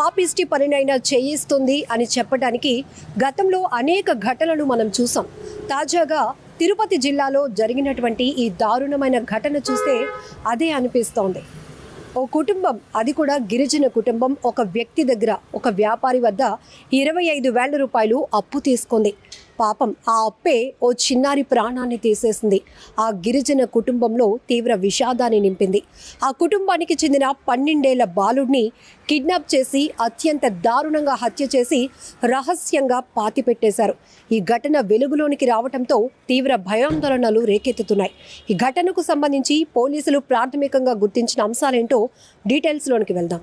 పాపిస్టి పనినైనా చేయిస్తుంది అని చెప్పడానికి గతంలో అనేక ఘటనలు మనం చూసాం. తాజాగా తిరుపతి జిల్లాలో జరిగినటువంటి ఈ దారుణమైన ఘటన చూస్తే అదే అనిపిస్తోంది. ఓ కుటుంబం అది కూడా గిరిజన కుటుంబం ఒక వ్యక్తి దగ్గర ఒక వ్యాపారి వద్ద ఇరవై ఐదు వేల రూపాయలు అప్పు తీసుకుంది. పాపం ఆ అప్పే ఓ చిన్నారి ప్రాణాన్ని తీసేసింది. ఆ గిరిజన కుటుంబంలో తీవ్ర విషాదాన్ని నింపింది. ఆ కుటుంబానికి చెందిన పన్నెండేళ్ళ బాలుడిని కిడ్నాప్ చేసి అత్యంత దారుణంగా హత్య చేసి రహస్యంగా పాతిపెట్టేశారు. ఈ ఘటన వెలుగులోనికి రావడంతో తీవ్ర భయాందోళనలు రేకెత్తుతున్నాయి. ఈ ఘటనకు సంబంధించి పోలీసులు ప్రాథమికంగా గుర్తించిన అంశాలేంటో డీటెయిల్స్లోనికి వెళ్దాం.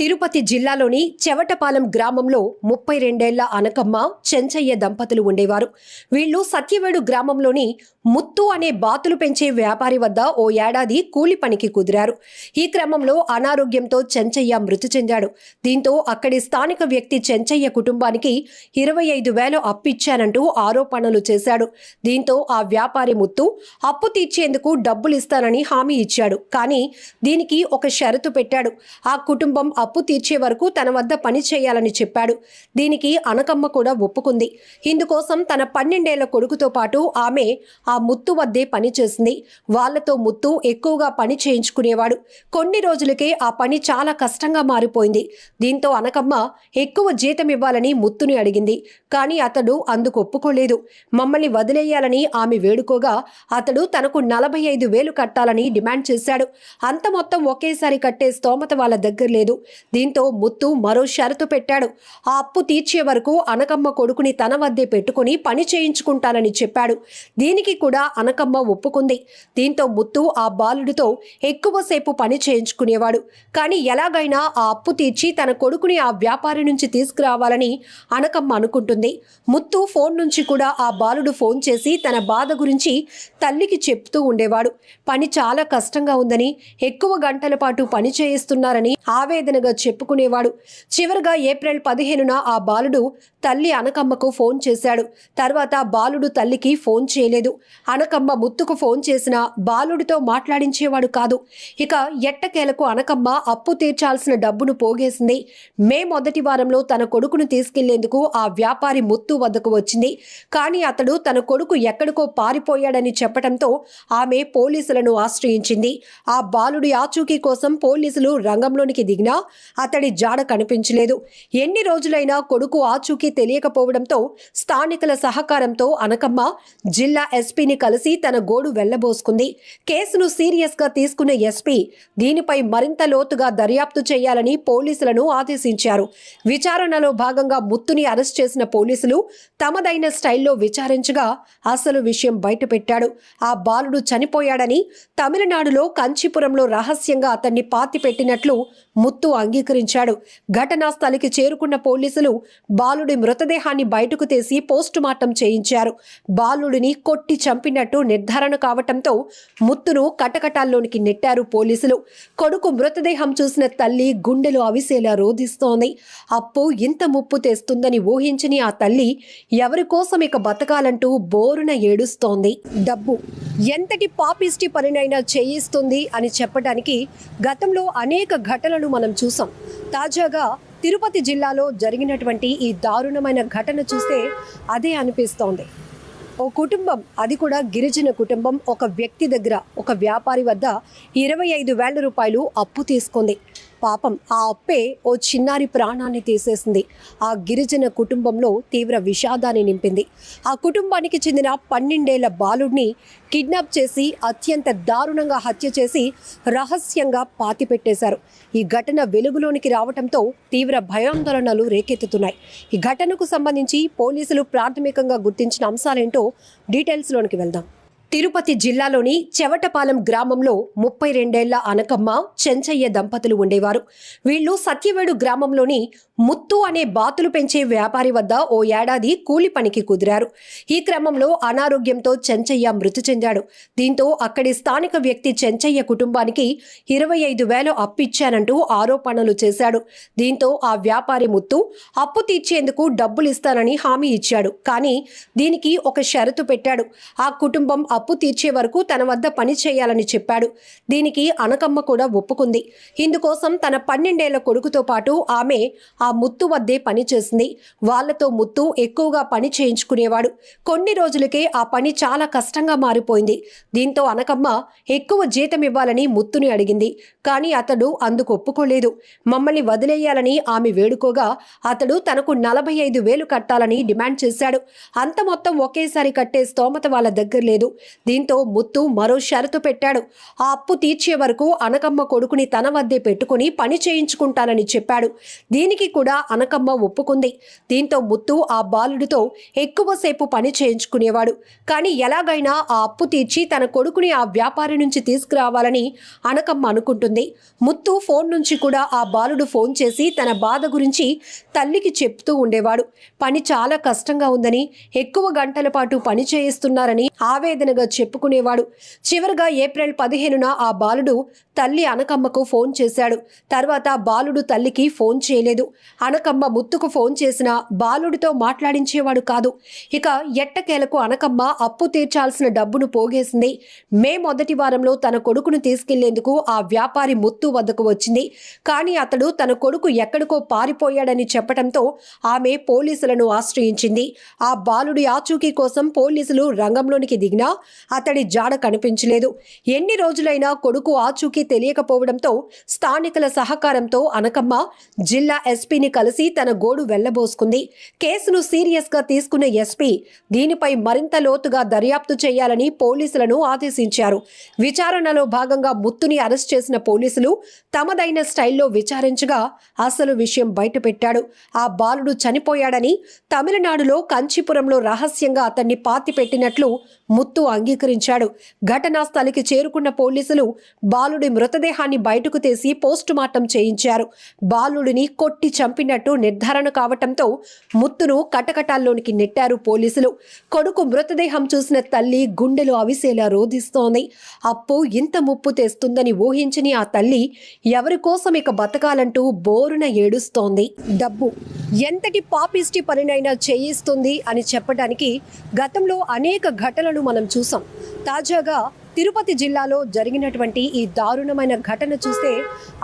తిరుపతి జిల్లాలోని చెవటపాలెం గ్రామంలో ముప్పై రెండేళ్ళ అనకమ్మ చెంచయ్య దంపతులు ఉండేవారు. వీళ్ళు సత్యవేడు గ్రామంలోని ముత్తు అనే బాతులు పెంచే వ్యాపారి వద్ద ఓ ఏడాది కూలి పనికి కుదిరారు. ఈ క్రమంలో అనారోగ్యంతో చెంచయ్య మృతి చెందాడు. దీంతో అక్కడి స్థానిక వ్యక్తి చెంచయ్య కుటుంబానికి ఇరవై ఐదు వేలు అప్పిచ్చానంటూ ఆరోపణలు చేశాడు. దీంతో ఆ వ్యాపారి ముత్తు అప్పు తీర్చేందుకు డబ్బులు ఇస్తానని హామీ ఇచ్చాడు. కానీ దీనికి ఒక షరతు పెట్టాడు. ఆ కుటుంబం అప్పు తీర్చే వరకు తన వద్ద పని చేయాలని చెప్పాడు. దీనికి అనకమ్మ కూడా ఒప్పుకుంది. ఇందుకోసం తన పన్నెండేళ్ళ కొడుకుతో పాటు ఆమె ఆ ముత్తు వద్దే పని చేసింది. వాళ్ళతో ముత్తు ఎక్కువగా పని చేయించుకునేవాడు. కొన్ని రోజులకే ఆ పని చాలా కష్టంగా మారిపోయింది. దీంతో అనకమ్మ ఎక్కువ జీతం ఇవ్వాలని ముత్తుని అడిగింది. కానీ అతడు అందుకు ఒప్పుకోలేదు. మమ్మల్ని వదిలేయాలని ఆమె వేడుకోగా అతడు తనకు నలభై ఐదు వేలు కట్టాలని డిమాండ్ చేశాడు. అంత మొత్తం ఒకేసారి కట్టే స్తోమత వాళ్ళ దగ్గర లేదు. దీంతో ముత్తు మరో షరతు పెట్టాడు. ఆ అప్పు తీర్చే వరకు అనకమ్మ కొడుకుని తన వద్దే పెట్టుకుని పని చేయించుకుంటానని చెప్పాడు. దీనికి కూడా అనకమ్మ ఒప్పుకుంది. దీంతో ముత్తు ఆ బాలుడితో ఎక్కువసేపు పని చేయించుకునేవాడు. కానీ ఎలాగైనా ఆ అప్పు తీర్చి తన కొడుకుని ఆ వ్యాపారి నుంచి తీసుకురావాలని అనకమ్మ అనుకుంటుంది. ముత్తు ఫోన్ నుంచి కూడా ఆ బాలుడు ఫోన్ చేసి తన బాధ గురించి తల్లికి చెప్తూ ఉండేవాడు. పని చాలా కష్టంగా ఉందని ఎక్కువ గంటల పాటు పని చేయిస్తున్నారని ఆవేదన ఆవేదనగా చెప్పుకునేవాడు. చివరగా ఏప్రిల్ పదిహేనున ఆ బాలుడు తల్లి అనకమ్మకు ఫోన్ చేశాడు. తర్వాత బాలుడు తల్లికి ఫోన్ చేయలేదు. అనకమ్మ ముత్తుకు ఫోన్ చేసినా బాలుడితో మాట్లాడించేవాడు కాదు. ఇక ఎట్టకేలకు అనకమ్మ అప్పు తీర్చాల్సిన డబ్బును పోగేసింది. మే మొదటి వారంలో తన కొడుకును తీసుకెళ్ళేందుకు ఆ వ్యాపారి ముత్తు వద్దకు వచ్చింది. కానీ అతడు తన కొడుకు ఎక్కడికో పారిపోయాడని చెప్పడంతో ఆమె పోలీసులను ఆశ్రయించింది. ఆ బాలుడి ఆచూకీ కోసం పోలీసులు రంగంలోనికి దిగినా అతడి జాడ కనిపించలేదు. ఎన్ని రోజులైనా కొడుకు ఆచూకీ తెలియకపోవడంతో స్థానికుల సహకారంతో అనకమ్మ జిల్లా ఎస్పీని కలిసి తన గోడు వెళ్ళబోసుకుంది. కేసును సీరియస్గా తీసుకున్న ఎస్పీ దీనిపై మరింత లోతుగా దర్యాప్తు చేయాలని పోలీసులను ఆదేశించారు. విచారణలో భాగంగా ముత్తుని అరెస్ట్ చేసిన పోలీసులు తమదైన స్టైల్లో విచారించగా అసలు విషయం బయటపెట్టాడు. ఆ బాలుడు చనిపోయాడని తమిళనాడులో కంచీపురంలో రహస్యంగా అతన్ని పాతిపెట్టినట్లు ముత్తు అంగీకరించాడు. ఘటనా స్థలికి చేరుకున్న పోలీసులు బాలుడి మృతదేహాన్ని బయటకు తీసి పోస్టుమార్టం చేయించారు. బాలుడిని కొట్టి చంపినట్టు నిర్ధారణ కావటంతో ముత్తును కటకటాల్లోనికి నెట్టారు పోలీసులు. కొడుకు మృతదేహం చూసిన తల్లి గుండెలు అవిసేలా రోధిస్తోంది. అప్పు ఇంత ముప్పు తెస్తుందని ఊహించని ఆ తల్లి ఎవరి కోసం ఇక బతకాలంటూ బోరున ఏడుస్తోంది. డబ్బు ఎంతటి పాపిస్టి పనినైనా చేయిస్తుంది అని చెప్పడానికి గతంలో అనేక ఘటనలు మనం చూస్తాం తాజాగా తిరుపతి జిల్లాలో జరిగినటువంటి ఈ దారుణమైన ఘటన చూస్తే అదే అనిపిస్తోంది. ఓ కుటుంబం అది కూడా గిరిజన కుటుంబం ఒక వ్యక్తి దగ్గర ఒక వ్యాపారి వద్ద ఇరవై ఐదు వేల రూపాయలు అప్పు తీసుకుంది. పాపం ఆ అప్పే ఓ చిన్నారి ప్రాణాన్ని తీసేసింది. ఆ గిరిజన కుటుంబంలో తీవ్ర విషాదాన్ని నింపింది. ఆ కుటుంబానికి చెందిన పన్నెండేళ్ళ బాలుడిని కిడ్నాప్ చేసి అత్యంత దారుణంగా హత్య చేసి రహస్యంగా పాతిపెట్టేశారు. ఈ ఘటన వెలుగులోనికి రావడంతో తీవ్ర భయాందోళనలు రేకెత్తుతున్నాయి. ఈ ఘటనకు సంబంధించి పోలీసులు ప్రాథమికంగా గుర్తించిన అంశాలేంటో డీటెయిల్స్లోనికి వెళ్దాం. తిరుపతి జిల్లాలోని చెవటపాలెం గ్రామంలో ముప్పై రెండేళ్ళ అనకమ్మ చెంచయ్య దంపతులు ఉండేవారు. వీళ్ళు సత్యవేడు గ్రామంలోని ముత్తు అనే బాతులు పెంచే వ్యాపారి వద్ద ఓ ఏడాది కూలి పనికి కుదిరారు. ఈ క్రమంలో అనారోగ్యంతో చెంచయ్య మృతి చెందాడు. దీంతో అక్కడి స్థానిక వ్యక్తి చెంచయ్య కుటుంబానికి ఇరవై ఐదు వేలు అప్పిచ్చానంటూ ఆరోపణలు చేశాడు. దీంతో ఆ వ్యాపారి ముత్తు అప్పు తీర్చేందుకు డబ్బులు ఇస్తానని హామీ ఇచ్చాడు. కానీ దీనికి ఒక షరతు పెట్టాడు. ఆ కుటుంబం అప్పు తీర్చే వరకు తన వద్ద పని చేయాలని చెప్పాడు. దీనికి అనకమ్మ కూడా ఒప్పుకుంది. ఇందుకోసం తన పన్నెండేళ్ళ కొడుకుతో పాటు ఆమె ఆ ముత్తు వద్దే పని చేసింది. వాళ్ళతో ముత్తు ఎక్కువగా పని చేయించుకునేవాడు. కొన్ని రోజులకే ఆ పని చాలా కష్టంగా మారిపోయింది. దీంతో అనకమ్మ ఎక్కువ జీతం ఇవ్వాలని ముత్తుని అడిగింది. కానీ అతడు అందుకు ఒప్పుకోలేదు. మమ్మల్ని వదిలేయాలని ఆమె వేడుకోగా అతడు తనకు నలభై ఐదు వేలు కట్టాలని డిమాండ్ చేశాడు. అంత మొత్తం ఒకేసారి కట్టే స్తోమత వాళ్ళ దగ్గర లేదు. దీంతో ముత్తు మరో షరతు పెట్టాడు. ఆ అప్పు తీర్చే వరకు అనకమ్మ కొడుకుని తన వద్దే పెట్టుకుని పని చేయించుకుంటానని చెప్పాడు. దీనికి కూడా అనకమ్మ ఒప్పుకుంది. దీంతో ముత్తు ఆ బాలుడితో ఎక్కువసేపు పని చేయించుకునేవాడు. కానీ ఎలాగైనా ఆ అప్పు తీర్చి తన కొడుకుని ఆ వ్యాపారి నుంచి తీసుకురావాలని అనకమ్మ అనుకుంటుంది. ముత్తు ఫోన్ నుంచి కూడా ఆ బాలుడు ఫోన్ చేసి తన బాధ గురించి తల్లికి చెప్తూ ఉండేవాడు. పని చాలా కష్టంగా ఉందని ఎక్కువ గంటల పాటు పని చేయిస్తున్నారని ఆవేదనగా చెప్పుకునేవాడు. చివరిగా ఏప్రిల్ పదిహేనున ఆ బాలుడు తల్లి అనకమ్మకు ఫోన్ చేశాడు. తర్వాత బాలుడు తల్లికి ఫోన్ చేయలేదు. అనకమ్మ ముత్తుకు ఫోన్ చేసినా బాలుడితో మాట్లాడించేవాడు కాదు. ఇక ఎట్టకేలకు అనకమ్మ అప్పు తీర్చాల్సిన డబ్బును పోగేసింది. మే మొదటి వారంలో తన కొడుకును తీసుకెళ్ళేందుకు ఆ వ్యాపారి ముత్తు వద్దకు వచ్చింది. కానీ అతడు తన కొడుకు ఎక్కడికో పారిపోయాడని చెప్పడంతో ఆమె పోలీసులను ఆశ్రయించింది. ఆ బాలుడి ఆచూకీ కోసం పోలీసులు రంగంలోనికి దిగినా అతడి జాడ కనిపించలేదు. ఎన్ని రోజులైనా కొడుకు ఆచూకీ తెలియకపోవడంతో స్థానికుల సహకారంతో అనకమ్మ జిల్లా ఎస్పీని కలిసి తన గోడు వెళ్ళబోసుకుంది. కేసును సీరియస్గా తీసుకున్న ఎస్పీ దీనిపై మరింత లోతుగా దర్యాప్తు చేయాలని పోలీసులను ఆదేశించారు. విచారణలో భాగంగా ముత్తుని అరెస్ట్ చేసిన పోలీసులు తమదైన స్టైల్లో విచారించగా అసలు విషయం బయటపెట్టాడు. ఆ బాలుడు చనిపోయాడని తమిళనాడులో కంచీపురంలో రహస్యంగా అతన్ని పాతి పెట్టినట్లు ముత్తు అంగీకరించాడు. ఘటనా స్థలికి చేరుకున్న పోలీసులు బాలుడి మృతదేహాన్ని బయటకు తీసి పోస్టుమార్టం చేయించారు. బాలుడిని కొట్టి చంపినట్టు నిర్ధారణ కావటంతో ముత్తును కటకటాల్లోనికి నెట్టారు పోలీసులు. కొడుకు మృతదేహం చూసిన తల్లి గుండెలు అవిసేలా రోధిస్తోంది. అప్పు ఇంత ముప్పు తెస్తుందని ఊహించని ఆ తల్లి ఎవరి కోసం ఇక బతకాలంటూ బోరున ఏడుస్తోంది. డబ్బు ఎంతటి పాపిష్టి పనినైనా చేయిస్తుంది అని చెప్పడానికి గతంలో అనేక ఘటనలు మనం చూసాం. తాజాగా తిరుపతి జిల్లాలో జరిగినటువంటి ఈ దారుణమైన ఘటన చూస్తే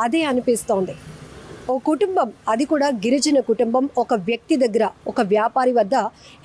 అదే అనిపిస్తోంది. ఓ కుటుంబం అది కూడా గిరిజన కుటుంబం ఒక వ్యక్తి దగ్గర ఒక వ్యాపారి వద్ద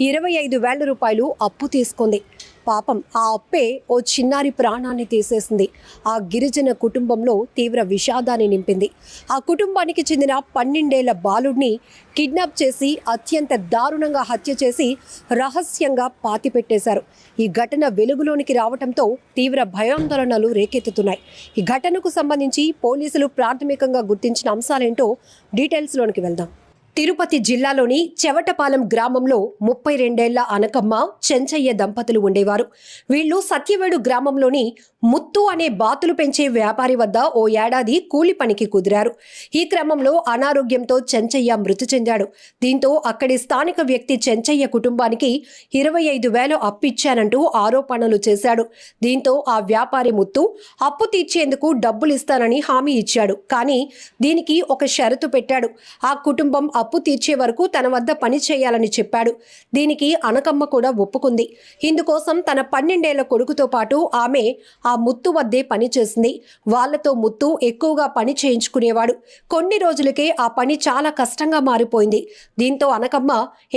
ఇరవై ఐదు వేల రూపాయలు అప్పు తీసుకుంది. పాపం ఆ అప్పే ఓ చిన్నారి ప్రాణాన్ని తీసేసింది. ఆ గిరిజన కుటుంబంలో తీవ్ర విషాదాన్ని నింపింది. ఆ కుటుంబానికి చెందిన పన్నెండేళ్ళ బాలుడిని కిడ్నాప్ చేసి అత్యంత దారుణంగా హత్య చేసి రహస్యంగా పాతిపెట్టేశారు. ఈ ఘటన వెలుగులోనికి రావడంతో తీవ్ర భయాందోళనలు రేకెత్తుతున్నాయి. ఈ ఘటనకు సంబంధించి పోలీసులు ప్రాథమికంగా గుర్తించిన అంశాలేంటో డీటెయిల్స్లోనికి వెళ్దాం. తిరుపతి జిల్లాలోని చెవటపాలెం గ్రామంలో ముప్పై రెండేళ్ళ అనకమ్మ చెంచయ్య దంపతులు ఉండేవారు. వీళ్ళు సత్యవేడు గ్రామంలోని ముత్తు అనే బాతులు పెంచే వ్యాపారి వద్ద ఓ ఏడాది కూలి పనికి కుదిరారు. ఈ క్రమంలో అనారోగ్యంతో చెంచయ్య మృతి చెందాడు. దీంతో అక్కడి స్థానిక వ్యక్తి చెంచయ్య కుటుంబానికి ఇరవై ఐదు వేలు అప్పిచ్చానంటూ ఆరోపణలు చేశాడు. దీంతో ఆ వ్యాపారి ముత్తు అప్పు తీర్చేందుకు డబ్బులు ఇస్తానని హామీ ఇచ్చాడు. కానీ దీనికి ఒక షరతు పెట్టాడు. ఆ కుటుంబం అప్పు తీర్చే వరకు తన వద్ద పని చేయాలని చెప్పాడు. దీనికి అనకమ్మ కూడా ఒప్పుకుంది. ఇందుకోసం తన పన్నెండేళ్ళ కొడుకుతో పాటు ఆమె ఆ ముత్తు వద్దే పని చేసింది. వాళ్ళతో ముత్తు ఎక్కువగా పని చేయించుకునేవాడు. కొన్ని రోజులకే ఆ పని చాలా కష్టంగా మారిపోయింది. దీంతో అనకమ్మ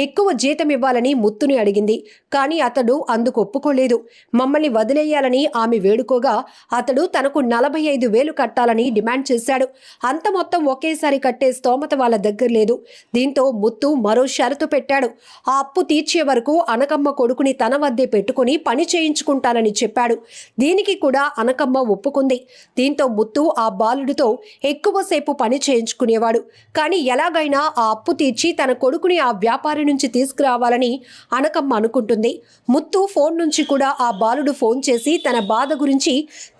ఎక్కువ జీతం ఇవ్వాలని ముత్తుని అడిగింది. కానీ అతడు అందుకు ఒప్పుకోలేదు. మమ్మల్ని వదిలేయాలని ఆమె వేడుకోగా అతడు తనకు నలభై ఐదు వేలు కట్టాలని డిమాండ్ చేశాడు. అంత మొత్తం ఒకేసారి కట్టే స్తోమత వాళ్ళ దగ్గర లేదు. దీంతో ముత్తు మరో షరతు పెట్టాడు. ఆ అప్పు తీర్చే వరకు అనకమ్మ కొడుకుని తన వద్దే పెట్టుకుని పని చేయించుకుంటానని చెప్పాడు. దీనికి కూడా అనకమ్మ ఒప్పుకుంది. దీంతో ముత్తు ఆ బాలుడితో ఎక్కువసేపు పని చేయించుకునేవాడు. కానీ ఎలాగైనా ఆ అప్పు తీర్చి తన కొడుకుని ఆ వ్యాపారి నుంచి తీసుకురావాలని అనకమ్మ అనుకుంటుంది. ముత్తు ఫోన్ నుంచి కూడా ఆ బాలుడు ఫోన్ చేసి తన బాధ గురించి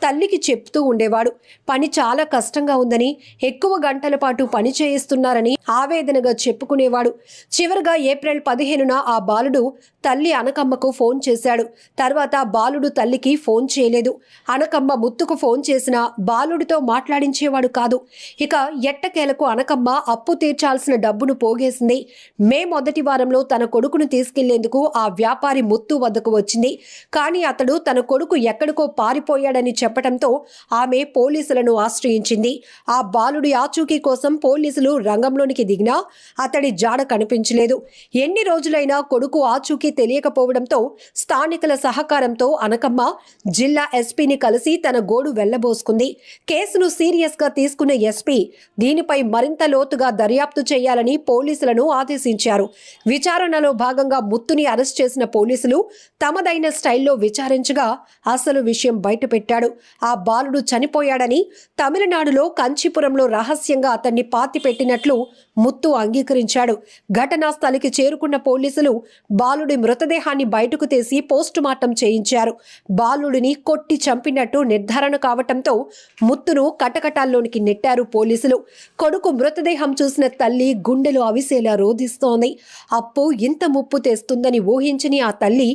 తల్లికి చెప్తూ ఉండేవాడు. పని చాలా కష్టంగా ఉందని ఎక్కువ గంటల పాటు పని చేయిస్తున్నారని ఆవేదన ఆవేదనగా చెప్పుకునేవాడు. చివరిగా ఏప్రిల్ పదిహేనున ఆ బాలుడు తల్లి అనకమ్మకు ఫోన్ చేశాడు. తర్వాత బాలుడు తల్లికి ఫోన్ చేయలేదు. అనకమ్మ ముత్తుకు ఫోన్ చేసినా బాలుడితో మాట్లాడించేవాడు కాదు. ఇక ఎట్టకేలకు అనకమ్మ అప్పు తీర్చాల్సిన డబ్బును పోగేసింది. మే మొదటి వారంలో తన కొడుకును తీసుకెళ్ళేందుకు ఆ వ్యాపారి ముత్తు వద్దకు వచ్చింది. కానీ అతడు తన కొడుకు ఎక్కడికో పారిపోయాడని చెప్పడంతో ఆమె పోలీసులను ఆశ్రయించింది. ఆ బాలుడి ఆచూకీ కోసం పోలీసులు రంగంలోనికి దిగినా అతడి జాడ కనిపించలేదు. ఎన్ని రోజులైనా కొడుకు ఆచూకీ తెలియకపోవడంతో స్థానికుల సహకారంతో అనకమ్మ జిల్లా ఎస్పీని కలిసి తన గోడు వెళ్ళబోసుకుంది. కేసును సీరియస్గా తీసుకున్న ఎస్పీ దీనిపై మరింత లోతుగా దర్యాప్తు చేయాలని పోలీసులను ఆదేశించారు. విచారణలో భాగంగా ముత్తుని అరెస్ట్ చేసిన పోలీసులు తమదైన స్టైల్లో విచారించగా అసలు విషయం బయటపెట్టాడు. ఆ బాలుడు చనిపోయాడని తమిళనాడులో కంచీపురంలో రహస్యంగా అతన్ని పాతిపెట్టినట్లు ముత్తు అంగీకరించాడు. ఘటనా స్థలికి చేరుకున్న పోలీసులు బాలుడి మృతదేహాన్ని బయటకు తీసి పోస్టుమార్టం చేయించారు. బాలుడిని కొట్టి చంపినట్టు నిర్ధారణ కావటంతో ముత్తును కటకటాల్లోనికి నెట్టారు పోలీసులు. కొడుకు మృతదేహం చూసిన తల్లి గుండెలు అవిసేలా రోధిస్తోంది. అప్పు ఇంత ముప్పు తెస్తుందని ఊహించని ఆ తల్లి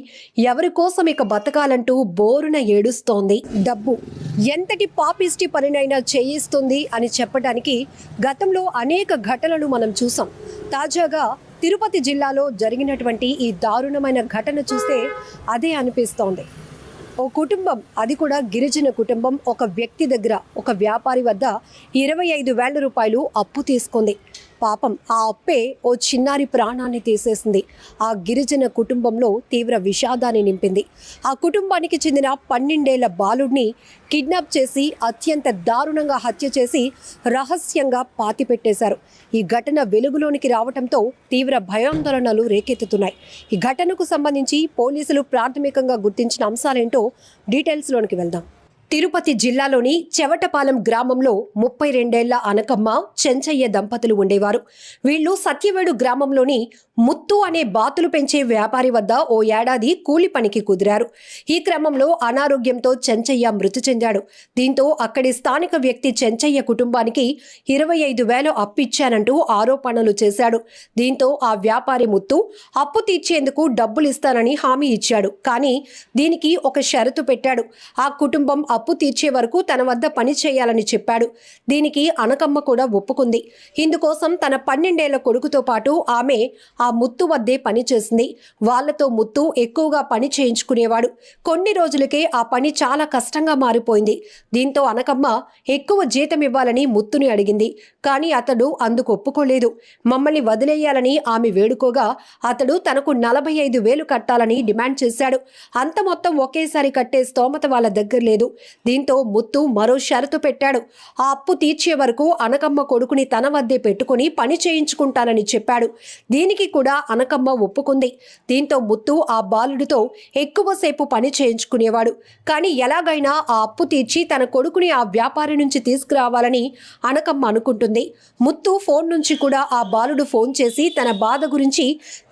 ఎవరి కోసం ఇక బతకాలంటూ బోరున ఏడుస్తోంది. డబ్బు ఎంతటి పాపిష్టి పనినైనా చేయిస్తుంది అని చెప్పడానికి గతంలో అనేక ఘటనలు మనం చూసాం తాజాగా తిరుపతి జిల్లాలో జరిగినటువంటి ఈ దారుణమైన ఘటన చూస్తే అదే అనిపిస్తోంది. ఓ కుటుంబం అది కూడా గిరిజన కుటుంబం ఒక వ్యక్తి దగ్గర ఒక వ్యాపారి వద్ద ఇరవై ఐదు వేల రూపాయలు అప్పు తీసుకుంది. పాపం ఆ అప్పే ఓ చిన్నారి ప్రాణాన్ని తీసేసింది. ఆ గిరిజన కుటుంబంలో తీవ్ర విషాదాన్ని నింపింది. ఆ కుటుంబానికి చెందిన పన్నెండేళ్ళ బాలుడిని కిడ్నాప్ చేసి అత్యంత దారుణంగా హత్య చేసి రహస్యంగా పాతిపెట్టేశారు. ఈ ఘటన వెలుగులోనికి రావడంతో తీవ్ర భయాందోళనలు రేకెత్తుతున్నాయి. ఈ ఘటనకు సంబంధించి పోలీసులు ప్రాథమికంగా గుర్తించిన అంశాలేంటో డీటెయిల్స్లోనికి వెళ్దాం. తిరుపతి జిల్లాలోని చెవటపాలెం గ్రామంలో ముప్పై రెండేళ్ళ అనకమ్మ చెంచయ్య దంపతులు ఉండేవారు. వీళ్ళు సత్యవేడు గ్రామంలోని ముత్తు అనే బాతులు పెంచే వ్యాపారి వద్ద ఓ ఏడాది కూలి పనికి కుదిరారు. ఈ క్రమంలో అనారోగ్యంతో చెంచయ్య మృతి చెందాడు. దీంతో అక్కడి స్థానిక వ్యక్తి చెంచయ్య కుటుంబానికి ఇరవై ఐదు వేలు అప్పిచ్చానంటూ ఆరోపణలు చేశాడు. దీంతో ఆ వ్యాపారి ముత్తు అప్పు తీర్చేందుకు డబ్బులు ఇస్తానని హామీ ఇచ్చాడు. కానీ దీనికి ఒక షరతు పెట్టాడు. ఆ కుటుంబం అప్పు తీర్చే వరకు తన వద్ద పని చేయాలని చెప్పాడు. దీనికి అనకమ్మ కూడా ఒప్పుకుంది. ఇందుకోసం తన పన్నెండేళ్ళ కొడుకుతో పాటు ఆమె ఆ ముత్తు వద్దే పని చేసింది. వాళ్ళతో ముత్తు ఎక్కువగా పని చేయించుకునేవాడు. కొన్ని రోజులకే ఆ పని చాలా కష్టంగా మారిపోయింది. దీంతో అనకమ్మ ఎక్కువ జీతం ఇవ్వాలని ముత్తుని అడిగింది. కానీ అతడు అందుకు ఒప్పుకోలేదు. మమ్మల్ని వదిలేయాలని ఆమె వేడుకోగా అతడు తనకు నలభై ఐదు వేలు కట్టాలని డిమాండ్ చేశాడు. అంత మొత్తం ఒకేసారి కట్టే స్తోమత వాళ్ళ దగ్గర లేదు. దీంతో ముత్తు మరో షరతు పెట్టాడు. ఆ అప్పు తీర్చే వరకు అనకమ్మ కొడుకుని తన వద్దే పెట్టుకుని పని చేయించుకుంటానని చెప్పాడు. దీనికి కూడా అనకమ్మ ఒప్పుకుంది. దీంతో ముత్తు ఆ బాలుడితో ఎక్కువసేపు పని చేయించుకునేవాడు. కానీ ఎలాగైనా ఆ అప్పు తీర్చి తన కొడుకుని ఆ వ్యాపారి నుంచి తీసుకురావాలని అనకమ్మ అనుకుంటుంది. ముత్తు ఫోన్ నుంచి కూడా ఆ బాలుడు ఫోన్ చేసి తన బాధ గురించి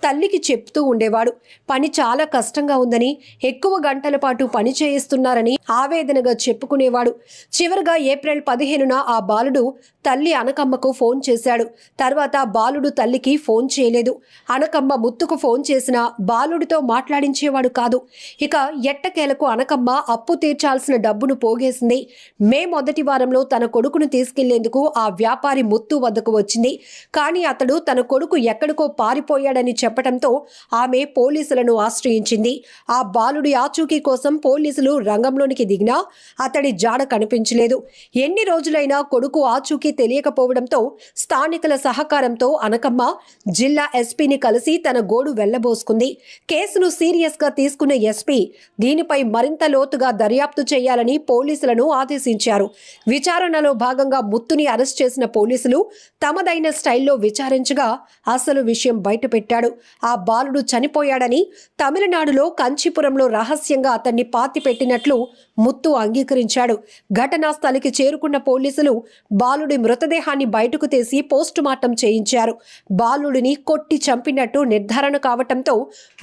తల్లికి చెప్తూ ఉండేవాడు. పని చాలా కష్టంగా ఉందని ఎక్కువ గంటల పాటు పని చేయిస్తున్నారని ఆవేదనగా చెప్పుకునేవాడు. చివరిగా ఏప్రిల్ పదిహేనున ఆ బాలుడు తల్లి అనకమ్మకు ఫోన్ చేశాడు. తర్వాత బాలుడు తల్లికి ఫోన్ చేయలేదు. అనకమ్మ ముత్తుకు ఫోన్ చేసినా బాలుడితో మాట్లాడించేవాడు కాదు. ఇక ఎట్టకేలకు అనకమ్మ అప్పు తీర్చాల్సిన డబ్బును పోగేసింది. మే మొదటి వారంలో తన కొడుకును తీసుకెళ్ళేందుకు ఆ వ్యాపారి ముత్తు వద్దకు వచ్చింది. కానీ అతడు తన కొడుకు ఎక్కడికో పారిపోయాడని చెప్పడంతో ఆమె పోలీసులను ఆశ్రయించింది. ఆ బాలుడి ఆచూకీ కోసం పోలీసులు రంగంలోనికి దిగినా అతడి జాడ కనిపించలేదు. ఎన్ని రోజులైనా కొడుకు ఆచూకీ తెలియకపోవడంతో స్థానికుల సహకారంతో అనకమ్మ జిల్లా ఎస్పీని కలిసి తన గోడు వెళ్ళబోసుకుంది. కేసును సీరియస్గా తీసుకున్న ఎస్పీ దీనిపై మరింత లోతుగా దర్యాప్తు చేయాలని పోలీసులను ఆదేశించారు. విచారణలో భాగంగా ముత్తుని అరెస్ట్ చేసిన పోలీసులు తమదైన స్టైల్లో విచారించగా అసలు విషయం బయటపెట్టాడు. ఆ బాలుడు చనిపోయాడని తమిళనాడులో కంచీపురంలో రహస్యంగా అతన్ని పాతిపెట్టినట్లు ముత్తు అంగీకరించాడు. ఘటనా స్థలికి చేరుకున్న పోలీసులు బాలుడి మృతదేహాన్ని బయటకు తీసి పోస్టుమార్టం చేయించారు. బాలుడిని కొట్టి చంపినట్టు నిర్ధారణ కావటంతో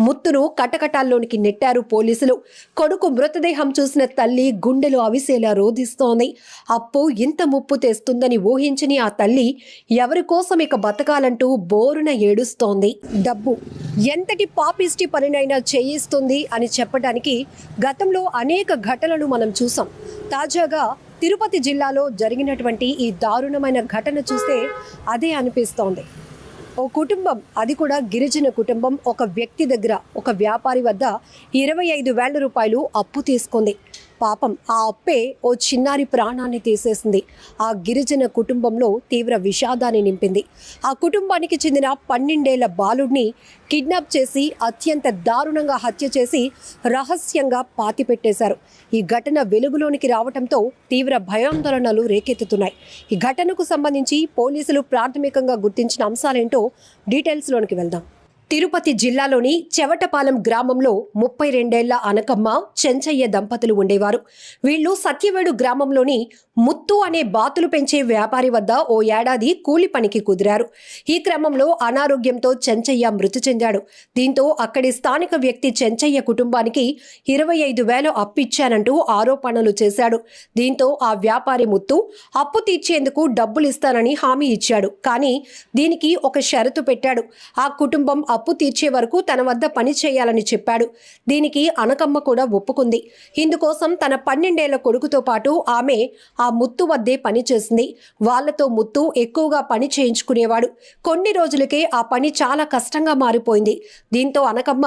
ముత్తును కటకటాల్లోనికి నెట్టారు పోలీసులు. కొడుకు మృతదేహం చూసిన తల్లి గుండెలు అవిసేలా రోధిస్తోంది. అప్పు ఇంత ముప్పు తెస్తుందని ఊహించని ఆ తల్లి ఎవరి కోసం ఇక బతకాలంటూ బోరున ఏడుస్తోంది. డబ్బు ఎంతటి పాపిష్టి పనినైనా చేయిస్తుంది అని చెప్పడానికి గతంలో అనేక ఘటనలు మనం చూసాం. తాజాగా తిరుపతి జిల్లాలో జరిగినటువంటి ఈ దారుణమైన ఘటన చూస్తే అదే అనిపిస్తోంది. ఓ కుటుంబం అది కూడా గిరిజన కుటుంబం ఒక వ్యక్తి దగ్గర ఒక వ్యాపారి వద్ద ఇరవై ఐదు వేల రూపాయలు అప్పు తీసుకుంది. పాపం ఆ అప్పే ఓ చిన్నారి ప్రాణాన్ని తీసేసింది. ఆ గిరిజన కుటుంబంలో తీవ్ర విషాదాన్ని నింపింది. ఆ కుటుంబానికి చెందిన పన్నెండేళ్ళ బాలుడిని కిడ్నాప్ చేసి అత్యంత దారుణంగా హత్య చేసి రహస్యంగా పాతిపెట్టేశారు. ఈ ఘటన వెలుగులోనికి రావడంతో తీవ్ర భయాందోళనలు రేకెత్తుతున్నాయి. ఈ ఘటనకు సంబంధించి పోలీసులు ప్రాథమికంగా గుర్తించిన అంశాలేంటో డీటెయిల్స్లోనికి వెళ్దాం. తిరుపతి జిల్లాలోని చెవటపాలెం గ్రామంలో ముప్పై రెండేళ్ళ అనకమ్మ చెంచయ్య దంపతులు ఉండేవారు. వీళ్ళు సత్యవేడు గ్రామంలోని ముత్తు అనే బాతులు పెంచే వ్యాపారి వద్ద ఓ ఏడాది కూలి పనికి కుదిరారు. ఈ క్రమంలో అనారోగ్యంతో చెంచయ్య మృతి చెందాడు. దీంతో అక్కడి స్థానిక వ్యక్తి చెంచయ్య కుటుంబానికి ఇరవై ఐదు వేలు అప్పిచ్చానంటూ ఆరోపణలు చేశాడు. దీంతో ఆ వ్యాపారి ముత్తు అప్పు తీర్చేందుకు డబ్బులు ఇస్తానని హామీ ఇచ్చాడు. కానీ దీనికి ఒక షరతు పెట్టాడు. ఆ కుటుంబం అప్పు తీర్చే వరకు తన వద్ద పని చేయాలని చెప్పాడు. దీనికి అనకమ్మ కూడా ఒప్పుకుంది. ఇందుకోసం తన పన్నెండేళ్ళ కొడుకుతో పాటు ఆమె ఆ ముత్తు వద్దే పని చేసింది. వాళ్ళతో ముత్తు ఎక్కువగా పని చేయించుకునేవాడు. కొన్ని రోజులకే ఆ పని చాలా కష్టంగా మారిపోయింది. దీంతో అనకమ్మ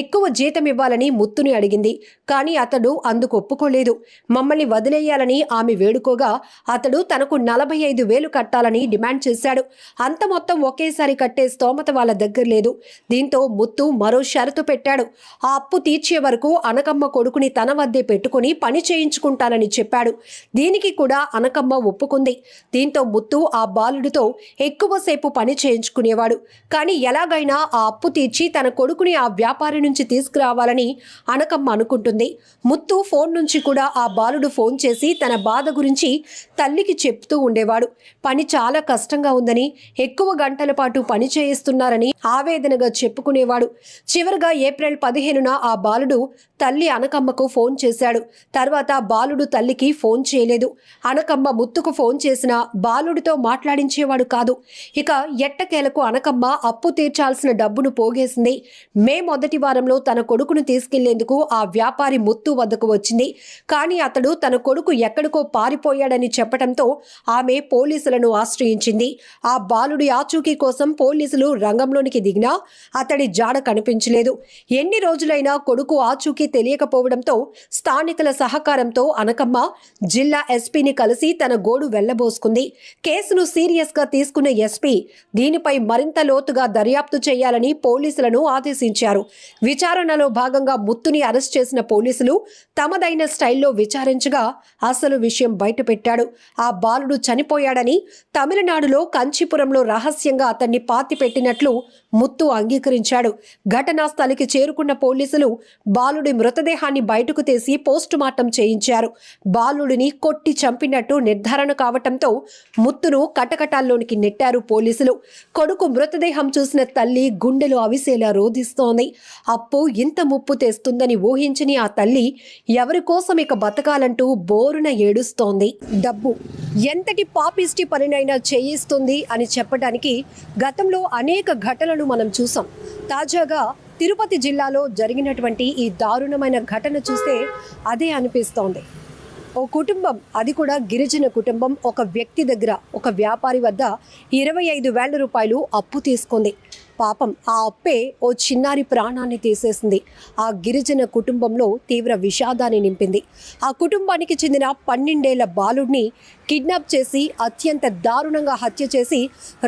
ఎక్కువ జీతం ఇవ్వాలని ముత్తుని అడిగింది. కానీ అతడు అందుకు ఒప్పుకోలేదు. మమ్మల్ని వదిలేయాలని ఆమె వేడుకోగా అతడు తనకు నలభై ఐదు వేలు కట్టాలని డిమాండ్ చేశాడు. అంత మొత్తం ఒకేసారి కట్టే స్తోమత వాళ్ళ దగ్గర లేదు. దీంతో ముత్తు మరో షరతు పెట్టాడు. ఆ అప్పు తీర్చే వరకు అనకమ్మ కొడుకుని తన వద్దే పెట్టుకుని పని చేయించుకుంటానని చెప్పాడు. దీనికి కూడా అనకమ్మ ఒప్పుకుంది. దీంతో ముత్తు ఆ బాలుడితో ఎక్కువసేపు పని చేయించుకునేవాడు. కానీ ఎలాగైనా ఆ అప్పు తీర్చి తన కొడుకుని ఆ వ్యాపారి నుంచి తీసుకురావాలని అనకమ్మ అనుకుంటుంది. ముత్తు ఫోన్ నుంచి కూడా ఆ బాలుడు ఫోన్ చేసి తన బాధ గురించి తల్లికి చెప్తూ ఉండేవాడు. పని చాలా కష్టంగా ఉందని ఎక్కువ గంటల పాటు పని చేయిస్తున్నారని ఆవేదనగా చెప్పుకునేవాడు. చివరిగా ఏప్రిల్ పదిహేనున ఆ బాలుడు తల్లి అనకమ్మకు ఫోన్ చేశాడు. తర్వాత బాలుడు తల్లికి ఫోన్ చేయలేదు. అనకమ్మ ముత్తుకు ఫోన్ చేసినా బాలుడితో మాట్లాడించేవాడు కాదు. ఇక ఎట్టకేలకు అనకమ్మ అప్పు తీర్చాల్సిన డబ్బును పోగేసింది. మే మొదటి వారంలో తన కొడుకును తీసుకెళ్ళేందుకు ఆ వ్యాపారి ముత్తు వద్దకు వచ్చింది. కానీ అతడు తన కొడుకు ఎక్కడికో పారిపోయాడని చెప్పడంతో ఆమె పోలీసులను ఆశ్రయించింది. ఆ బాలుడి ఆచూకీ కోసం పోలీసులు రంగంలోనికి దిగినా అతడి జాడ కనిపించలేదు. ఎన్ని రోజులైనా కొడుకు ఆచూకీ తెలియకపోవడంతో స్థానికుల సహకారంతో అనకమ్మ జిల్లా ఎస్పీని కలిసి తన గోడు వెళ్ళబోసుకుంది. కేసును సీరియస్గా తీసుకున్న ఎస్పీ దీనిపై మరింత లోతుగా దర్యాప్తు చేయాలని పోలీసులను ఆదేశించారు. విచారణలో భాగంగా ముత్తుని అరెస్ట్ చేసిన పోలీసులు తమదైన స్టైల్లో విచారించగా అసలు విషయం బయటపెట్టాడు. ఆ బాలుడు చనిపోయాడని తమిళనాడులో కంచీపురంలో రహస్యంగా అతన్ని పాతిపెట్టినట్లు ముత్తు అంగీకరించాడు. ఘటనా స్థలికి చేరుకున్న పోలీసులు బాలుడి మృతదేహాన్ని బయటకు తీసి పోస్టుమార్టం చేయించారు. బాలుడిని కొట్టి చంపినట్టు నిర్ధారణ కావటంతో ముత్తును కటకటాల్లోనికి నెట్టారు పోలీసులు. కొడుకు మృతదేహం చూసిన తల్లి గుండెలు అవిసేలా రోధిస్తోంది. అప్పు ఇంత ముప్పు తెస్తుందని ఊహించని ఆ తల్లి ఎవరి కోసం ఇక బతకాలంటూ బోరున ఏడుస్తోంది. డబ్బు ఎంతటి పాపిష్టి పనినైనా చేయిస్తుంది అని చెప్పడానికి గతంలో అనేక ఘటనలు మనం చూసాం. తాజాగా తిరుపతి జిల్లాలో జరిగినటువంటి ఈ దారుణమైన ఘటన చూస్తే అదే అనిపిస్తోంది. ఓ కుటుంబం అది కూడా గిరిజన కుటుంబం ఒక వ్యక్తి దగ్గర ఒక వ్యాపారి వద్ద ఇరవై ఐదు వేల రూపాయలు అప్పు తీసుకుంది. పాపం ఆ అప్పే ఓ చిన్నారి ప్రాణాన్ని తీసేసింది. ఆ గిరిజన కుటుంబంలో తీవ్ర విషాదాన్ని నింపింది. ఆ కుటుంబానికి చెందిన పన్నెండేళ్ళ బాలుడిని కిడ్నాప్ చేసి అత్యంత దారుణంగా హత్య చేసి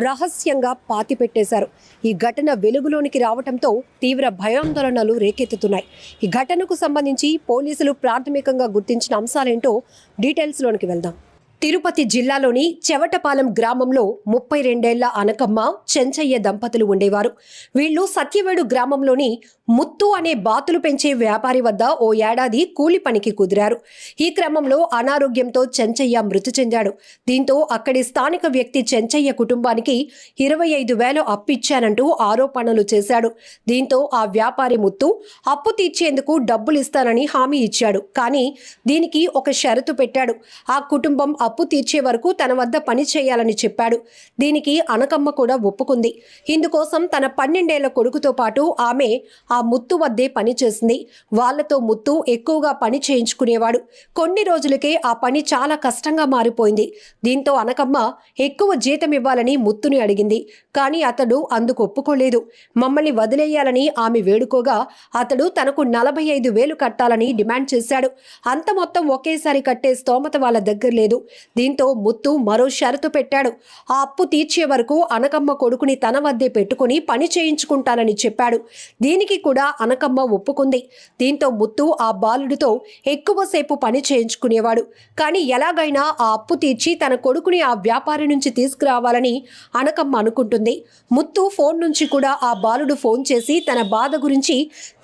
రహస్యంగా పాతిపెట్టేశారు. ఈ ఘటన వెలుగులోనికి రావడంతో తీవ్ర భయాందోళనలు రేకెత్తుతున్నాయి. ఈ ఘటనకు సంబంధించి పోలీసులు ప్రాథమికంగా గుర్తించిన అంశాలేంటో డీటెయిల్స్లోనికి వెళ్దాం. తిరుపతి జిల్లాలోని చెవటపాలెం గ్రామంలో ముప్పై రెండేళ్ళ అనకమ్మ చెంచయ్య దంపతులు ఉండేవారు. వీళ్ళు సత్యవేడు గ్రామంలోని ముత్తు అనే బాతులు పెంచే వ్యాపారి వద్ద ఓ ఏడాది కూలి పనికి కుదిరారు. ఈ క్రమంలో అనారోగ్యంతో చెంచయ్య మృతి చెందాడు. దీంతో అక్కడి స్థానిక వ్యక్తి చెంచయ్య కుటుంబానికి ఇరవై ఐదు వేలు అప్పిచ్చానంటూ ఆరోపణలు చేశాడు. దీంతో ఆ వ్యాపారి ముత్తు అప్పు తీర్చేందుకు డబ్బులు ఇస్తానని హామీ ఇచ్చాడు. కానీ దీనికి ఒక షరతు పెట్టాడు. ఆ కుటుంబం అప్పు తీర్చే వరకు తన వద్ద పని చేయాలని చెప్పాడు. దీనికి అనకమ్మ కూడా ఒప్పుకుంది. ఇందుకోసం తన పన్నెండేళ్ళ కొడుకుతో పాటు ఆమె ఆ ముత్తు వద్దే పని చేసింది. వాళ్ళతో ముత్తు ఎక్కువగా పని చేయించుకునేవాడు. కొన్ని రోజులకే ఆ పని చాలా కష్టంగా మారిపోయింది. దీంతో అనకమ్మ ఎక్కువ జీతం ఇవ్వాలని ముత్తుని అడిగింది. కానీ అతడు అందుకు ఒప్పుకోలేదు. మమ్మల్ని వదిలేయాలని ఆమె వేడుకోగా అతడు తనకు నలభై ఐదు వేలు కట్టాలని డిమాండ్ చేశాడు. అంత మొత్తం ఒకేసారి కట్టే స్తోమత వాళ్ళ దగ్గర లేదు. దీంతో ముత్తు మరో షరతు పెట్టాడు. ఆ అప్పు తీర్చే వరకు అనకమ్మ కొడుకుని తన వద్దే పెట్టుకుని పని చేయించుకుంటానని చెప్పాడు. దీనికి కూడా అనకమ్మ ఒప్పుకుంది. దీంతో ముత్తు ఆ బాలుడితో ఎక్కువసేపు పని చేయించుకునేవాడు. కానీ ఎలాగైనా ఆ అప్పు తీర్చి తన కొడుకుని ఆ వ్యాపారి నుంచి తీసుకురావాలని అనకమ్మ అనుకుంటుంది. ముత్తు ఫోన్ నుంచి కూడా ఆ బాలుడు ఫోన్ చేసి తన బాధ గురించి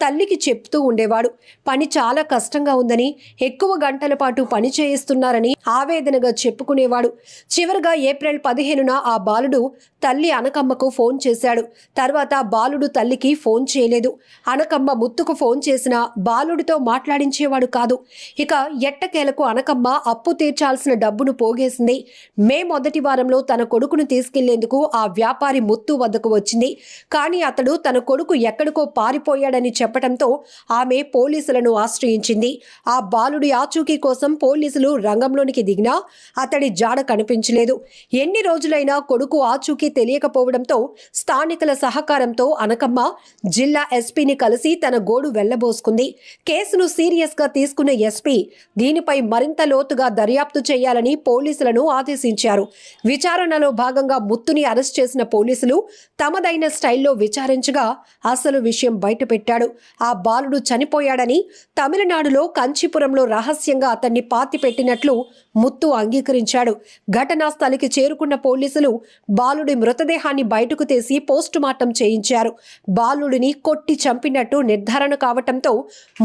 తల్లికి చెప్తూ ఉండేవాడు. పని చాలా కష్టంగా ఉందని ఎక్కువ గంటల పాటు పని చేయిస్తున్నారని ఆవేదన ఆవేదనగా చెప్పుకునేవాడు. చివరిగా ఏప్రిల్ పదిహేనున ఆ బాలుడు తల్లి అనకమ్మకు ఫోన్ చేశాడు. తర్వాత బాలుడు తల్లికి ఫోన్ చేయలేదు. అనకమ్మ ముత్తుకు ఫోన్ చేసినా బాలుడితో మాట్లాడించేవాడు కాదు. ఇక ఎట్టకేలకు అనకమ్మ అప్పు తీర్చాల్సిన డబ్బును పోగేసింది. మే మొదటి వారంలో తన కొడుకును తీసుకెళ్ళేందుకు ఆ వ్యాపారి ముత్తు వద్దకు వచ్చింది. కానీ అతడు తన కొడుకు ఎక్కడికో పారిపోయాడని చెప్పడంతో ఆమె పోలీసులను ఆశ్రయించింది. ఆ బాలుడి ఆచూకీ కోసం పోలీసులు రంగంలోనికి దిగినా అతడి జాడ కనిపించలేదు. ఎన్ని రోజులైనా కొడుకు ఆచూకీ తెలియకపోవడంతో స్థానికుల సహకారంతో అనకమ్మ జిల్లా ఎస్పీని కలిసి తన గోడు వెళ్ళబోసుకుంది. కేసును సీరియస్గా తీసుకున్న ఎస్పీ దీనిపై మరింత లోతుగా దర్యాప్తు చేయాలని పోలీసులను ఆదేశించారు. విచారణలో భాగంగా ముత్తుని అరెస్ట్ చేసిన పోలీసులు తమదైన స్టైల్లో విచారించగా అసలు విషయం బయటపెట్టాడు. ఆ బాలుడు చనిపోయాడని తమిళనాడులో కంచీపురంలో రహస్యంగా అతన్ని పాతిపెట్టినట్లు ముత్తు అంగీకరించాడు. ఘటనా స్థలికి చేరుకున్న పోలీసులు బాలుడి మృతదేహాన్ని బయటకు తీసి పోస్టుమార్టం చేయించారు. బాలుడిని కొట్టి చంపినట్టు నిర్ధారణ కావటంతో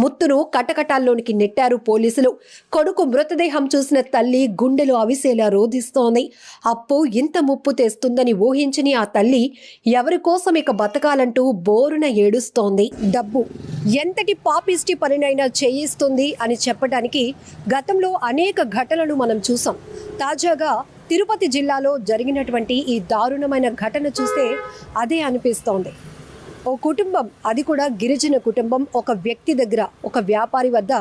ముత్తును కటకటాల్లోనికి నెట్టారు పోలీసులు. కొడుకు మృతదేహం చూసిన తల్లి గుండెలు అవిసేలా రోధిస్తోంది. అప్పు ఇంత ముప్పు తెస్తుందని ఊహించని ఆ తల్లి ఎవరి కోసం ఇక బతకాలంటూ బోరున ఏడుస్తోంది. డబ్బు ఎంతటి పాపిష్టి పనినైనా చేయిస్తుంది అని చెప్పడానికి గతంలో అనేక ఘటనలు మనం చూసాం. తాజాగా తిరుపతి జిల్లాలో జరిగినటువంటి ఈ దారుణమైన ఘటన చూస్తే అదే అనిపిస్తోంది. ఓ కుటుంబం అది కూడా గిరిజన కుటుంబం ఒక వ్యక్తి దగ్గర ఒక వ్యాపారి వద్ద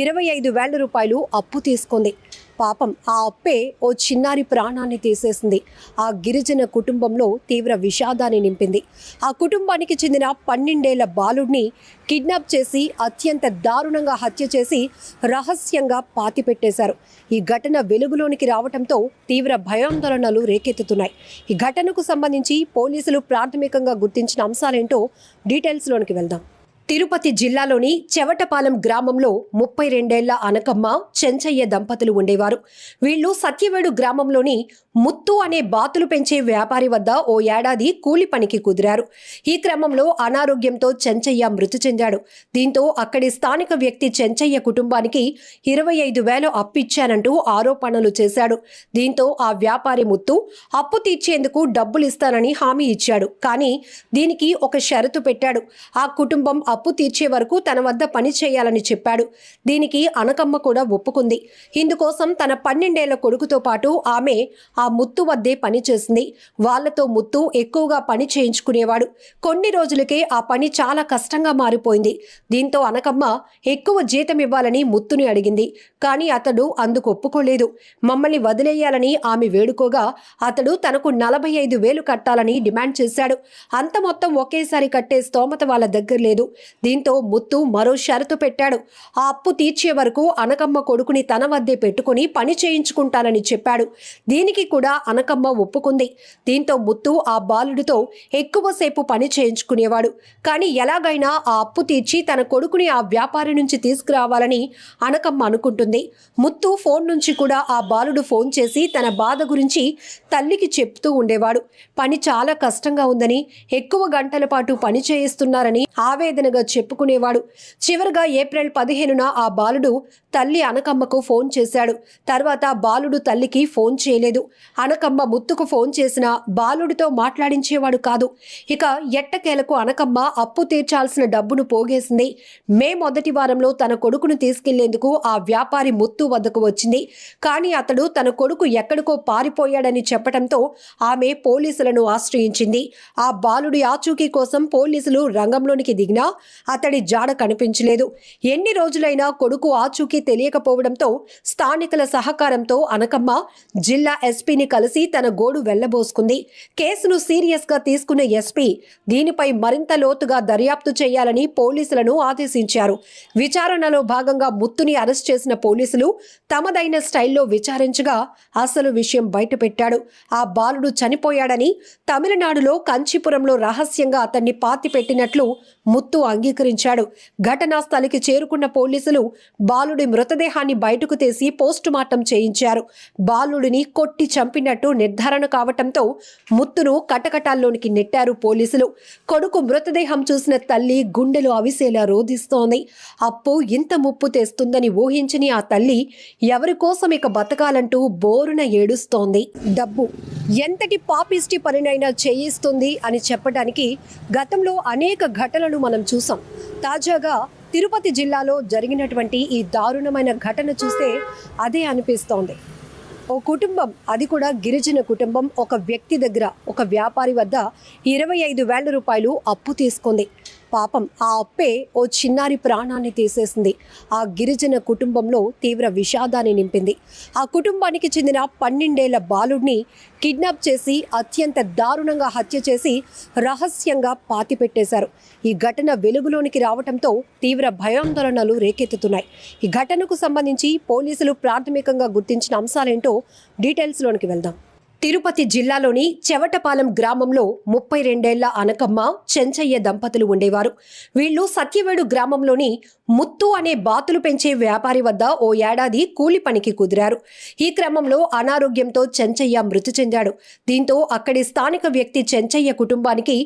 ఇరవై ఐదు వేల రూపాయలు అప్పు తీసుకుంది. పాపం ఆ అప్పే ఓ చిన్నారి ప్రాణాన్ని తీసేసింది. ఆ గిరిజన కుటుంబంలో తీవ్ర విషాదాన్ని నింపింది. ఆ కుటుంబానికి చెందిన పన్నెండేళ్ళ బాలుడిని కిడ్నాప్ చేసి అత్యంత దారుణంగా హత్య చేసి రహస్యంగా పాతిపెట్టేశారు. ఈ ఘటన వెలుగులోనికి రావడంతో తీవ్ర భయాందోళనలు రేకెత్తుతున్నాయి. ఈ ఘటనకు సంబంధించి పోలీసులు ప్రాథమికంగా గుర్తించిన అంశాలేంటో డీటెయిల్స్లోనికి వెళ్దాం. తిరుపతి జిల్లాలోని చెవటపాలెం గ్రామంలో ముప్పై రెండేళ్ళ అనకమ్మ చెంచయ్య దంపతులు ఉండేవారు. వీళ్ళు సత్యవేడు గ్రామంలోని ముత్తు అనే బాతులు పెంచే వ్యాపారి వద్ద ఓ ఏడాది కూలి పనికి కుదిరారు. ఈ క్రమంలో అనారోగ్యంతో చెంచయ్య మృతి చెందాడు. దీంతో అక్కడి స్థానిక వ్యక్తి చెంచయ్య కుటుంబానికి ఇరవై ఐదు వేలు అప్పిచ్చానంటూ ఆరోపణలు చేశాడు. దీంతో ఆ వ్యాపారి ముత్తు అప్పు తీర్చేందుకు డబ్బులు ఇస్తానని హామీ ఇచ్చాడు. కానీ దీనికి ఒక షరతు పెట్టాడు. ఆ కుటుంబం అప్పు తీర్చే వరకు తన వద్ద పని చేయాలని చెప్పాడు. దీనికి అనకమ్మ కూడా ఒప్పుకుంది. ఇందుకోసం తన పన్నెండేళ్ళ కొడుకుతో పాటు ఆమె ఆ ముత్తు వద్దే పని చేసింది. వాళ్ళతో ముత్తు ఎక్కువగా పని చేయించుకునేవాడు. కొన్ని రోజులకే ఆ పని చాలా కష్టంగా మారిపోయింది. దీంతో అనకమ్మ ఎక్కువ జీతం ఇవ్వాలని ముత్తుని అడిగింది. కానీ అతడు అందుకు ఒప్పుకోలేదు. మమ్మల్ని వదిలేయాలని ఆమె వేడుకోగా అతడు తనకు నలభై ఐదు వేలు కట్టాలని డిమాండ్ చేశాడు. అంత మొత్తం ఒకేసారి కట్టే స్తోమత వాళ్ళ దగ్గర లేదు. దీంతో ముత్తు మరో షరతు పెట్టాడు. ఆ అప్పు తీర్చే వరకు అనకమ్మ కొడుకుని తన వద్దే పెట్టుకుని పని చేయించుకుంటానని చెప్పాడు. దీనికి కూడా అనకమ్మ ఒప్పుకుంది. దీంతో ముత్తు ఆ బాలుడితో ఎక్కువసేపు పని చేయించుకునేవాడు. కానీ ఎలాగైనా ఆ అప్పు తీర్చి తన కొడుకుని ఆ వ్యాపారి నుంచి తీసుకురావాలని అనకమ్మ అనుకుంటుంది. ముత్తు ఫోన్ నుంచి కూడా ఆ బాలుడు ఫోన్ చేసి తన బాధ గురించి తల్లికి చెప్తూ ఉండేవాడు. పని చాలా కష్టంగా ఉందని ఎక్కువ గంటల పాటు పని చేయిస్తున్నారని ఆవేదనగా చెప్పుకునేవాడు. చివరిగా ఏప్రిల్ పదిహేనున ఆ బాలుడు తల్లి అనకమ్మకు ఫోన్ చేశాడు. తర్వాత బాలుడు తల్లికి ఫోన్ చేయలేదు. అనకమ్మ ముత్తుకు ఫోన్ చేసినా బాలుడితో మాట్లాడించేవాడు కాదు. ఇక ఎట్టకేలకు అనకమ్మ అప్పు తీర్చాల్సిన డబ్బును పోగేసింది. మే మొదటి వారంలో తన కొడుకును తీసుకెళ్ళేందుకు ఆ వ్యాపారి ముత్తు వద్దకు వచ్చింది. కానీ అతడు తన కొడుకు ఎక్కడికో పారిపోయాడని చెప్పడంతో ఆమె పోలీసులను ఆశ్రయించింది. ఆ బాలుడి ఆచూకీ కోసం పోలీసులు రంగంలోనికి దిగినా అతడి జాడ కనిపించలేదు. ఎన్ని రోజులైనా కొడుకు ఆచూకీ తెలియకపోవడంతో స్థానికుల సహకారంతో అనకమ్మ జిల్లా ఎస్పీని కలిసి తన గోడు వెళ్ళబోసుకుంది. కేసును సీరియస్గా తీసుకున్న ఎస్పీ దీనిపై మరింత లోతుగా దర్యాప్తు చేయాలని పోలీసులను ఆదేశించారు. విచారణలో భాగంగా ముత్తుని అరెస్ట్ చేసిన పోలీసులు తమదైన స్టైల్లో విచారించగా అసలు విషయం బయటపెట్టాడు. ఆ బాలుడు చనిపోయాడని తమిళనాడులో కంచీపురంలో రహస్యంగా అతన్ని పాతిపెట్టినట్లు ముత్తు అంగీకరించాడు. ఘటనా స్థలికి చేరుకున్న పోలీసులు బాలుడి మృతదేహాన్ని బయటకు తీసి పోస్టుమార్టం చేయించారు. బాలుడిని కొట్టి చంపినట్టు నిర్ధారణ కావటంతో ముత్తును కటకటాల్లోనికి నెట్టారు పోలీసులు. కొడుకు మృతదేహం చూసిన తల్లి గుండెలు అవిసేలా రోధిస్తోంది. అప్పు ఇంత ముప్పు తెస్తుందని ఊహించని ఆ తల్లి ఎవరి కోసం ఇక బతకాలంటూ బోరున ఏడుస్తోంది. డబ్బు ఎంతటి పాపిష్టి పనినైనా చేయిస్తుంది అని చెప్పడానికి గతంలో అనేక ఘటనలు మనం చూసాం. తాజాగా తిరుపతి జిల్లాలో జరిగినటువంటి ఈ దారుణమైన ఘటన చూస్తే అదే అనిపిస్తోంది. ఓ కుటుంబం అది కూడా గిరిజన కుటుంబం. ఒక వ్యక్తి దగ్గర ఒక వ్యాపారి వద్ద ఇరవై ఐదు వేల రూపాయలు అప్పు తీసుకుంది. పాపం ఆ అప్పే ఓ చిన్నారి ప్రాణాన్ని తీసేసింది. ఆ గిరిజన కుటుంబంలో తీవ్ర విషాదాన్ని నింపింది. ఆ కుటుంబానికి చెందిన పన్నెండేళ్ళ బాలుడిని కిడ్నాప్ చేసి అత్యంత దారుణంగా హత్య చేసి రహస్యంగా పాతిపెట్టేశారు. ఈ ఘటన వెలుగులోనికి రావడంతో తీవ్ర భయాందోళనలు రేకెత్తుతున్నాయి. ఈ ఘటనకు సంబంధించి పోలీసులు ప్రాథమికంగా గుర్తించిన అంశాలేంటో డీటెయిల్స్లోనికి వెళ్దాం. తిరుపతి జిల్లాలోని చెవటపాలెం గ్రామంలో ముప్పై రెండేళ్ళ అనకమ్మ చెంచయ్య దంపతులు ఉండేవారు. వీళ్ళు సత్యవేడు గ్రామంలోని ముత్తు అనే బాతులు పెంచే వ్యాపారి వద్ద ఓ ఏడాది కూలి పనికి కుదిరారు. ఈ క్రమంలో అనారోగ్యంతో చెంచయ్య మృతి చెందాడు. దీంతో అక్కడి స్థానిక వ్యక్తి చెంచయ్య కుటుంబానికి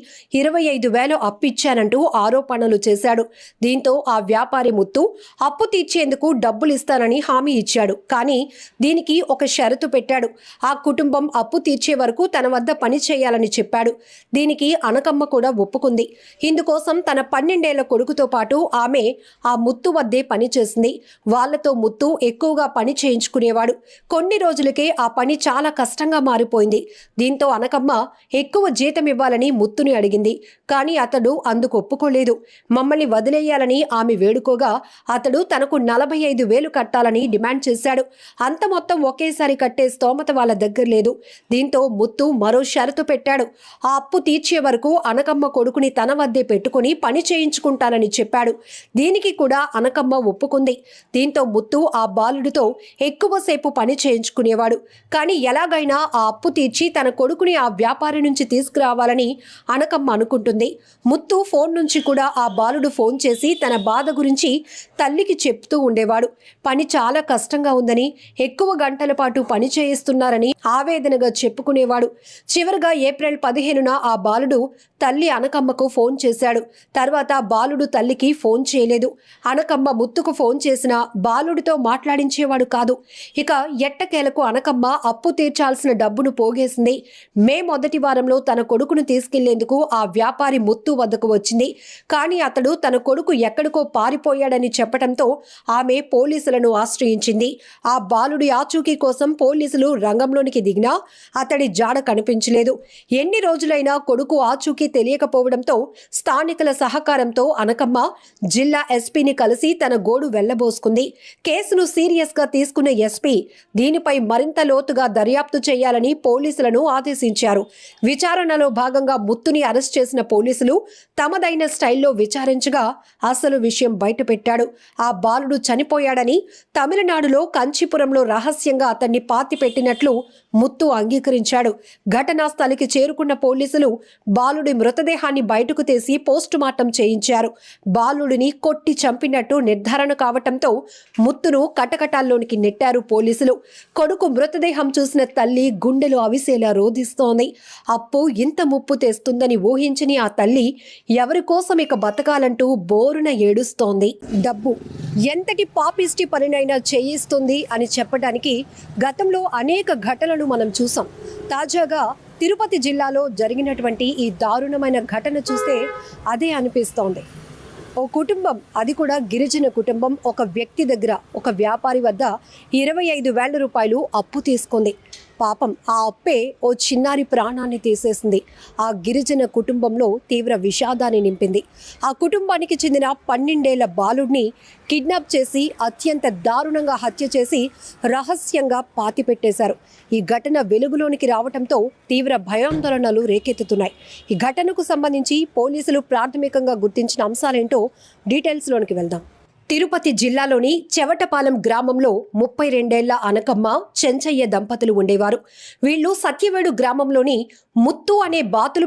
ఇరవై ఐదు వేలు అప్పిచ్చానంటూ ఆరోపణలు చేశాడు. దీంతో ఆ వ్యాపారి ముత్తు అప్పు తీర్చేందుకు డబ్బులు ఇస్తానని హామీ ఇచ్చాడు. కానీ దీనికి ఒక షరతు పెట్టాడు. ఆ కుటుంబం అప్పు తీర్చే వరకు తన వద్ద పని చేయాలని చెప్పాడు. దీనికి అనకమ్మ కూడా ఒప్పుకుంది. ఇందుకోసం తన పన్నెండేళ్ళ కొడుకుతో పాటు ఆమె ఆ ముత్తు వద్దే పని చేసింది. వాళ్ళతో ముత్తు ఎక్కువగా పని చేయించుకునేవాడు. కొన్ని రోజులకే ఆ పని చాలా కష్టంగా మారిపోయింది. దీంతో అనకమ్మ ఎక్కువ జీతం ఇవ్వాలని ముత్తుని అడిగింది. కానీ అతడు అందుకు ఒప్పుకోలేదు. మమ్మల్ని వదిలేయాలని ఆమె వేడుకోగా అతడు తనకు నలభై ఐదు వేలు కట్టాలని డిమాండ్ చేశాడు. అంత మొత్తం ఒకేసారి కట్టే స్తోమత వాళ్ళ దగ్గర లేదు. దీంతో ముత్తు మరో షరతు పెట్టాడు. ఆ అప్పు తీర్చే వరకు అనకమ్మ కొడుకుని తన వద్దే పెట్టుకుని పని చేయించుకుంటానని చెప్పాడు. దీనికి కూడా అనకమ్మ ఒప్పుకుంది. దీంతో ముత్తు ఆ బాలుడితో ఎక్కువసేపు పని చేయించుకునేవాడు. కానీ ఎలాగైనా ఆ అప్పు తీర్చి తన కొడుకుని ఆ వ్యాపారి నుంచి తీసుకురావాలని అనకమ్మ అనుకుంటుంది. ముత్తు ఫోన్ నుంచి కూడా ఆ బాలుడు ఫోన్ చేసి తన బాధ గురించి తల్లికి చెప్తూ ఉండేవాడు. పని చాలా కష్టంగా ఉందని ఎక్కువ గంటల పాటు పని చేయిస్తున్నారని ఆవేదన ఆవేదనగా చెప్పుకునేవాడు. చివరిగా ఏప్రిల్ పదిహేనున ఆ బాలుడు తల్లి అనకమ్మకు ఫోన్ చేశాడు. తర్వాత బాలుడు తల్లికి ఫోన్ చేయలేదు. అనకమ్మ ముత్తుకు ఫోన్ చేసినా బాలుడితో మాట్లాడించేవాడు కాదు. ఇక ఎట్టకేలకు అనకమ్మ అప్పు తీర్చాల్సిన డబ్బును పోగేసింది. మే మొదటి వారంలో తన కొడుకును తీసుకెళ్ళేందుకు ఆ వ్యాపారి ముత్తు వద్దకు వచ్చింది. కానీ అతడు తన కొడుకు ఎక్కడికో పారిపోయాడని చెప్పడంతో ఆమె పోలీసులను ఆశ్రయించింది. ఆ బాలుడి ఆచూకీ కోసం పోలీసులు రంగంలోనికి దిగినా అతడి జాడ కనిపించలేదు. ఎన్ని రోజులైనా కొడుకు ఆచూకీ తెలియకపోవడంతో స్థానికుల సహకారంతో అనకమ్మ జిల్లా ఎస్పీని కలిసి తన గోడు వెళ్ళబోసుకుంది. కేసును సీరియస్గా తీసుకున్న ఎస్పీ దీనిపై మరింత లోతుగా దర్యాప్తు చేయాలని పోలీసులను ఆదేశించారు. విచారణలో భాగంగా ముత్తుని అరెస్ట్ చేసిన పోలీసులు తమదైన స్టైల్లో విచారించగా అసలు విషయం బయటపెట్టాడు. ఆ బాలుడు చనిపోయాడని తమిళనాడులో కంచీపురంలో రహస్యంగా అతన్ని పాతిపెట్టినట్లు ముత్తు అంగీకరించాడు. ఘటనా స్థలికి చేరుకున్న పోలీసులు బాలుడి మృతదేహాన్ని బయటకు తీసి పోస్టుమార్టం చేయించారు. బాలుడిని కొట్టి చంపినట్టు నిర్ధారణ కావటంతో ముత్తును కటకటాల్లోనికి నెట్టారు పోలీసులు. కొడుకు మృతదేహం చూసిన తల్లి గుండెలు అవిసేలా రోధిస్తోంది. అప్పు ఇంత ముప్పు తెస్తుందని ఊహించని ఆ తల్లి ఎవరి కోసం ఇక బతకాలంటూ బోరున ఏడుస్తోంది. డబ్బు ఎంతటి పాపిష్టి పనినైనా చేయిస్తుంది అని చెప్పడానికి గతంలో అనేక ఘటనలు మనం చూసాం. తాజాగా తిరుపతి జిల్లాలో జరిగినటువంటి ఈ దారుణమైన ఘటన చూస్తే అదే అనిపిస్తోంది. ఓ కుటుంబం అది కూడా గిరిజన కుటుంబం ఒక వ్యక్తి దగ్గర ఒక వ్యాపారి వద్ద ఇరవై ఐదు వేల రూపాయలు అప్పు తీసుకుంది. పాపం ఆ అప్పే ఓ చిన్నారి ప్రాణాన్ని తీసేసింది. ఆ గిరిజన కుటుంబంలో తీవ్ర విషాదాన్ని నింపింది. ఆ కుటుంబానికి చెందిన పన్నెండేళ్ళ బాలుడిని కిడ్నాప్ చేసి అత్యంత దారుణంగా హత్య చేసి రహస్యంగా పాతిపెట్టేశారు. ఈ ఘటన వెలుగులోనికి రావడంతో తీవ్ర భయాందోళనలు రేకెత్తుతున్నాయి. ఈ ఘటనకు సంబంధించి పోలీసులు ప్రాథమికంగా గుర్తించిన అంశాలేంటో డీటెయిల్స్లోనికి వెళ్దాం. తిరుపతి జిల్లాలోని చెవటపాలెం గ్రామంలో ముప్పై రెండేళ్ళ అనకమ్మ చెంచయ్య దంపతులు ఉండేవారు. వీళ్ళు సత్యవేడు గ్రామంలోని ముత్తు అనే బాతులు